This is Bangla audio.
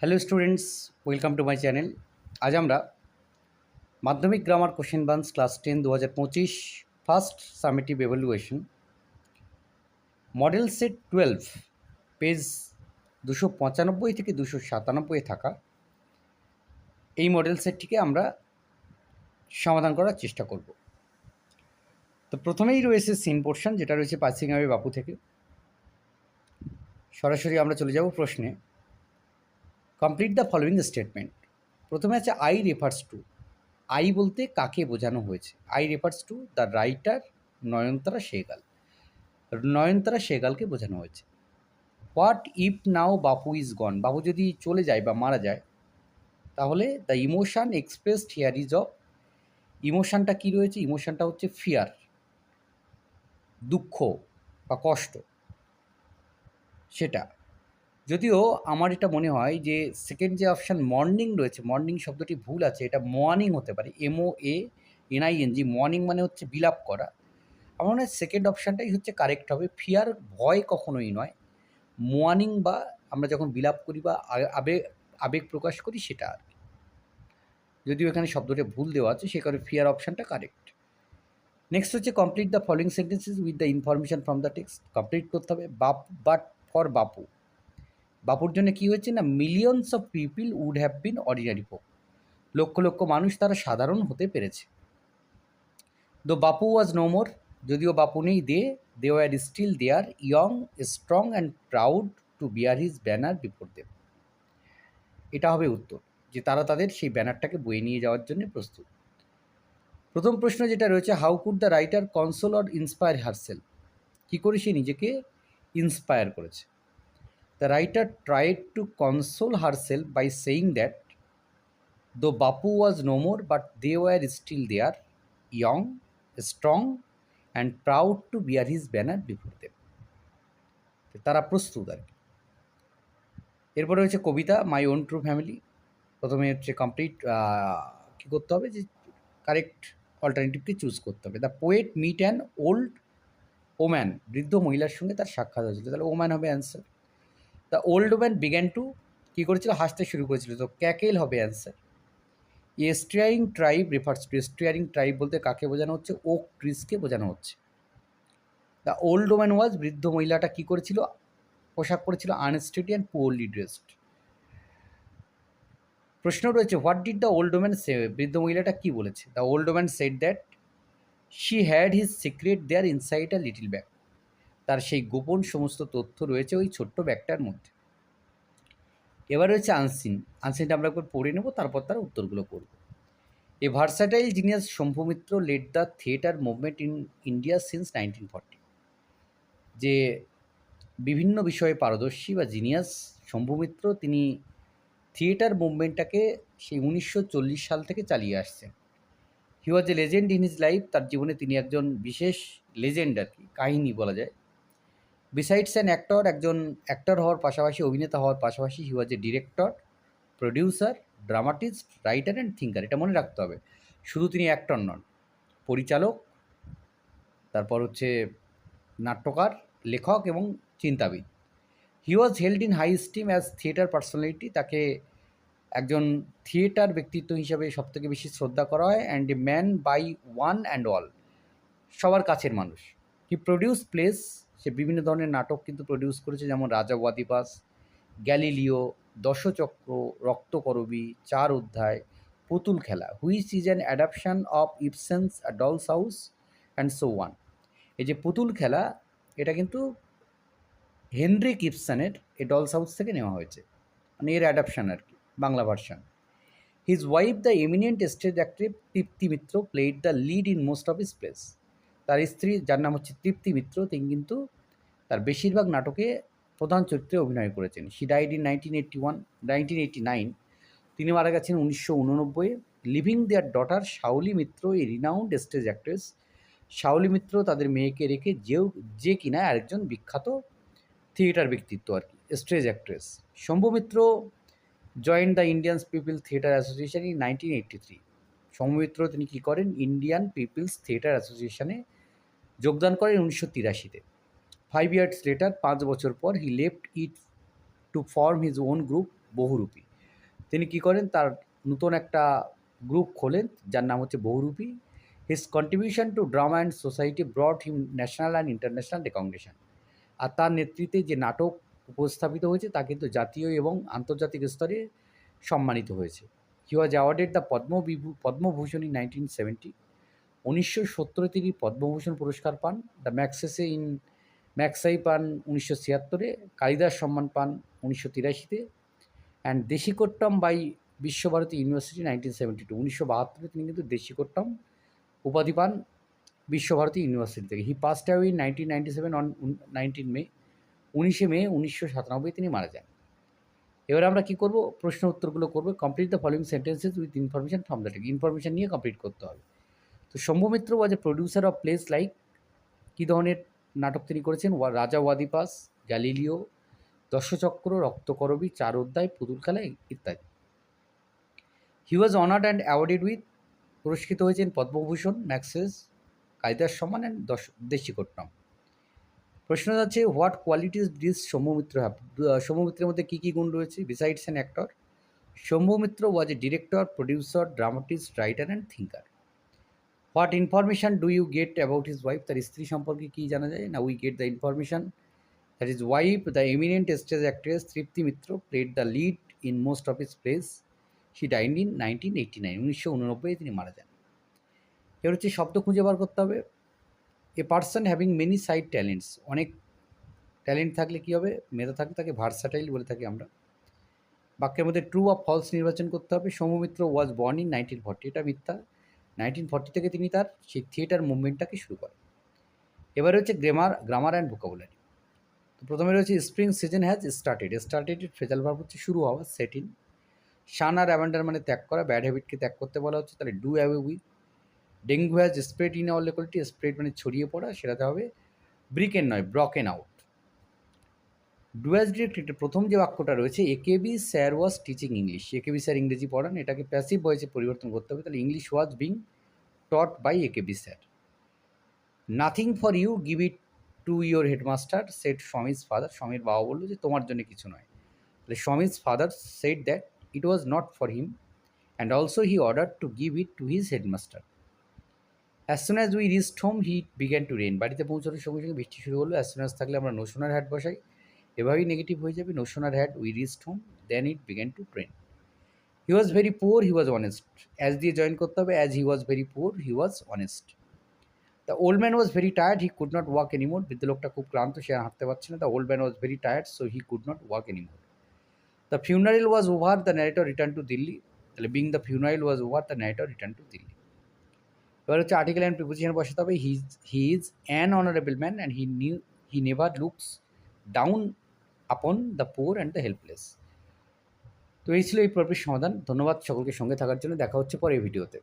Hello students welcome to my channel আজ আমরা Madhyamik grammar question banks class ten দু হাজার পঁচিশ first summative evaluation model set twelve page দুশো পঁচানব্বই থেকে দুশো সাতানব্বই থাকা। এই মডেল সেটটিকে আমরা সমাধান করার চেষ্টা করব। তো প্রথমেই রয়েছে সিন পোর্শন যেটা রয়েছে পাসিং পাসিংহামে বাপু থেকে। সরাসরি আমরা চলে যাব প্রশ্নে। কমপ্লিট দ্য ফলোয়িং স্টেটমেন্ট প্রথমে আছে আই রেফার্স টু আই বলতে কাকে বোঝানো হয়েছে? I refers to the writer Nayantara Sahgal Nayantara শেগালকে বোঝানো হয়েছে। What if now Bapu is গন বাপু যদি চলে যায় বা মারা যায়, তাহলে the emotion expressed here is of ইমোশানটা কী রয়েছে? ইমোশানটা হচ্ছে ফিয়ার দুঃখ বা কষ্ট। সেটা যদিও আমার এটা মনে হয় যে সেকেন্ড যে অপশান মর্নিং রয়েছে মর্নিং শব্দটি ভুল আছে, এটা মর্নিং হতে পারে এমও এ এনআইএনজি মর্নিং মানে হচ্ছে বিলাপ করা। আমার মনে হয় সেকেন্ড অপশানটাই হচ্ছে কারেক্ট হবে ফিয়ার ভয় কখনোই নয়। মর্নিং বা আমরা যখন বিলাপ করি বা আবেগ আবেগ প্রকাশ করি সেটা আর যদিও এখানে শব্দটা ভুল দেওয়া আছে, সে কারণে ফিয়ার অপশানটা কারেক্ট নেক্সট হচ্ছে complete the following sentences with the information from the text complete করতে হবে, বাপ, বাট, ফর বাপু। বাপুর জন্য কী হয়েছে না millions of people would have been ordinary folk লক্ষ লক্ষ মানুষ তারা সাধারণ হতে পেরেছে। দো বাপু ওয়াজ নো মোর যদিও বাপু নেই they they were still there young strong and proud to bear his banner before them এটা হবে উত্তর, যে তারা তাদের সেই ব্যানারটাকে বয়ে নিয়ে যাওয়ার জন্য প্রস্তুত। প্রথম প্রশ্ন যেটা রয়েছে how could the writer console or inspire herself কী করে সে নিজেকে ইন্সপায়ার করেছে? The writer tried to console herself by saying that though Bapu was no more, but they were still there, young, strong, and proud to bear his banner before them. তারা প্রস্তুত আর কি এরপরে হচ্ছে কবিতা মাই ওন ট্রু ফ্যামিলি প্রথমে হচ্ছে কমপ্লিট কী করতে হবে যে কারেক্ট অল্টারনেটিভকে চুজ করতে হবে the poet meet an old woman বৃদ্ধ মহিলার সঙ্গে তার সাক্ষাৎ হয়েছিল তাহলে ওম্যান হবে answer the old man began to কী করেছিল? হাসতে শুরু করেছিল। তো ক্যাকেল হবে answer steering tribe refers to steering tribe বলতে কাকে বোঝানো হচ্ছে? ওক ট্রিসকে বোঝানো হচ্ছে। দ্য ওল্ড ওম্যান ওয়াজ বৃদ্ধ মহিলাটা কী করেছিল? পোশাক পরেছিল আনস্টেডি অ্যান্ড পুয়ারলি ড্রেসড প্রশ্ন রয়েছে what did the old woman সে বৃদ্ধ মহিলাটা কী বলেছে? The old woman said that she had his secret there inside a little bag তার সেই গোপন সমস্ত তথ্য রয়েছে ওই ছোট্ট ব্যাগটার মধ্যে। এবার রয়েছে আনসিন। আনসিনটা আমরা একবার পড়ে নেব, তারপর তার উত্তরগুলো পড়ব a versatile genius Shambhu Mitra led the theatre movement in India since nineteen forty যে বিভিন্ন বিষয়ে পারদর্শী বা জিনিয়াস শম্ভুমিত্র তিনি থিয়েটার মুভমেন্টটাকে সেই উনিশশো চল্লিশ সাল থেকে চালিয়ে আসছেন। He was a legend in his life তার জীবনে তিনি একজন বিশেষ লেজেন্ড আর কি, কাহিনী বলা যায়। বিসাইডস অ্যান অ্যাক্টর একজন অ্যাক্টর হওয়ার পাশাপাশি, অভিনেতা হওয়ার পাশাপাশি he was a director producer dramatist writer and thinker এটা মনে রাখতে হবে। শুধু তিনি অ্যাক্টর নন, পরিচালক, তারপর হচ্ছে নাট্যকার, লেখক এবং চিন্তাবিদ। He was held in high steam as theatre personality তাকে একজন থিয়েটার ব্যক্তিত্ব হিসাবে সবথেকে বেশি শ্রদ্ধা করা হয় and a man by one and all সবার কাছের মানুষ। হি প্রডিউস প্লেস সে বিভিন্ন ধরনের নাটক কিন্তু প্রডিউস করেছে, যেমন রাজা ওয়াদিপাস গ্যালিলিও, দশচক্র, রক্তকরবী, চার অধ্যায়, পুতুল খেলা, which is an adaptation of Ibsen's doll's house, and so one. এই যে পুতুল খেলা, এটা কিন্তু হেনরিক ইপসনের এই ডলস হাউস থেকে নেওয়া হয়েছে। মানে এর অ্যাডাপশন আর কি, Bangla version. His wife the eminent stage actress Tripti Mitra played the lead in most of his plays. তার স্ত্রী, যার নাম হচ্ছে তৃপ্তি মিত্র, তিনি কিন্তু তার বেশিরভাগ নাটকে প্রধান চরিত্রে অভিনয় করেছেন। She died in nineteen eighty one nineteen eighty nine তিনি মারা গেছেন উনিশশো উননব্বই living their daughter Shaoli Mitra a renowned stage actress Shaoli Mitra তাদের মেয়েকে রেখে যেও যে কিনা আরেকজন বিখ্যাত থিয়েটার ব্যক্তিত্ব আর কি stage actress Shambhu Mitra joined the Indian people theatre association in nineteen eighty three Soumitra তিনি কী করেন? ইন্ডিয়ান পিপলস থিয়েটার অ্যাসোসিয়েশনে যোগদান করেন উনিশশো তিরাশিতে। ফাইভ ইয়ার্স লেটার পাঁচ বছর পর he left it to form his own group Bohurupee. তিনি কি করেন? তার নতুন একটা গ্রুপ খোলেন, যার নাম হচ্ছে Bohurupee. His contribution to drama and society brought him national and international recognition আর তার নেতৃত্বে যে নাটক উপস্থাপিত হয়েছে, তা কিন্তু জাতীয় এবং আন্তর্জাতিক স্তরে সম্মানিত হয়েছে। হি ওয়াজ অ্যাওয়ার্ডেড দ্য পদ্মবিভূ পদ্মভূষণ ইন নাইনটিন সেভেন্টি উনিশশো সত্তরে তিনি পদ্মভূষণ পুরস্কার পান। দ্য ম্যাক্সেসে ইন ম্যাক্সাই পান উনিশশো ছিয়াত্তরে, কালিদাস সম্মান পান উনিশশো তিরাশিতে, and Deshikottama by Visva Bharati university nineteen seventy two. উনিশশো বাহাত্তরে তিনি কিন্তু দেশিকোট্টম উপাধি পান বিশ্বভারতী ইউনিভার্সিটি থেকে। He passed away in nineteen ninety seven on nineteen May, উনিশে মে উনিশশো সাতানব্বই তিনি মারা যান। এবার আমরা কী করব? প্রশ্ন উত্তরগুলো করব। Complete the following sentences with information from the text information নিয়ে কমপ্লিট করতে হবে। তো Shambhu was a producer of plays like কী ধরনের নাটক তিনি করেছেন রাজা ওয়াদিপাস, গ্যালিলিও, দশচক্র, রক্তকরবী চার অধ্যায় পুতুল খেলা ইত্যাদি। He was honoured and awarded with পুরস্কৃত হয়েছেন পদ্মভূষণ, ম্যাক্সেস কায়দার সম্মান অ্যান্ড দশ দেশিকোট্টম প্রশ্ন আছে what qualities does Soumyamitra have সৌম্যমিত্রের মধ্যে কী কী গুণ রয়েছে? Besides an actor Soumyamitra was a director producer dramatist writer and thinker what information do you get about his wife? তার স্ত্রী সম্পর্কে কী জানা যায়? না, we get the information that his wife, the eminent stage actress Tripti Mitra, played the lead in most of his plays. She died in nineteen eighty nine, উনিশশো উননব্বই তিনি মারা যান। এবার হচ্ছে শব্দ খুঁজে বার করতে হবে। A person having many side talents, অনেক ট্যালেন্ট থাকলে কী হবে? মেধা থাকলে তাকে ভার্সাটাইল বলে থাকি আমরা। বাক্যের মধ্যে ট্রু অফ ফলস নির্বাচন করতে হবে। Soumitra was born in nineteen forty, এটা মিথ্যা। নাইনটিন ফর্টি থেকে তিনি তার সেই থিয়েটার মুভমেন্টটাকে শুরু করেন। এবারে হচ্ছে গ্রামার গ্রামার অ্যান্ড ভোকাবুলারি। তো প্রথমে রয়েছে spring season has started. Started phrasal ভাব হচ্ছে শুরু হওয়া সেট ইন শান আর অ্যাভেন্ডার মানে ত্যাগ করা ব্যাড হ্যাবিটকে ত্যাগ করতে বলা হচ্ছে, তাহলে do away with dengue has spread in all locality spread মানে ছড়িয়ে পড়া, সেটাতে হবে। ব্রিকেন নয় ব্রকেন আউট ডুয়াস ডিরেক্ট প্রথম যে বাক্যটা রয়েছে, AKB sir was teaching English. AKB sir ইংরেজি পড়ান, এটাকে প্যাসিভ ভয়েসে পরিবর্তন করতে হবে, তাহলে English was being taught by AKB sir. Nothing for you, give it to your headmaster, said Swami's father, স্বামীর বাবা বলল যে, তোমার জন্য কিছু নয়। তাহলে Swami's father said that it was not for him, and also he order to give it to his headmaster. As soon as we reached home, he began to rain বাড়িতে পৌঁছানোর সঙ্গে সঙ্গে বৃষ্টি শুরু হলো। অ্যাজ সুন অ্যাজ থাকলে আমরা নোশনার হ্যাট বসাই। এভাবেই নেগেটিভ হয়ে যাবে নোশনার had we reached home then it began to rain he was very poor he was honest as দিয়ে জয়েন করতে হবে as he was very poor he was honest the old man was very tired he could not walk anymore বৃদ্ধ লোকটা খুব ক্লান্ত, সে আর হাঁটতে পারছে না। The old man was very tired so he could not walk anymore the funeral was over the narrator return to Delhi তাহলে being the funeral was over the narrator return to Delhi এবার হচ্ছে আর্টিকেল অ্যান্ড প্রিপোজিশন বসাতে হবে। He he is an honourable man and he knew he never looks down upon the poor and the helpless তো এই ছিল এই পর্বের সমাধান। ধন্যবাদ সকলকে সঙ্গে থাকার জন্য। দেখা হচ্ছে পরে এই ভিডিওতে।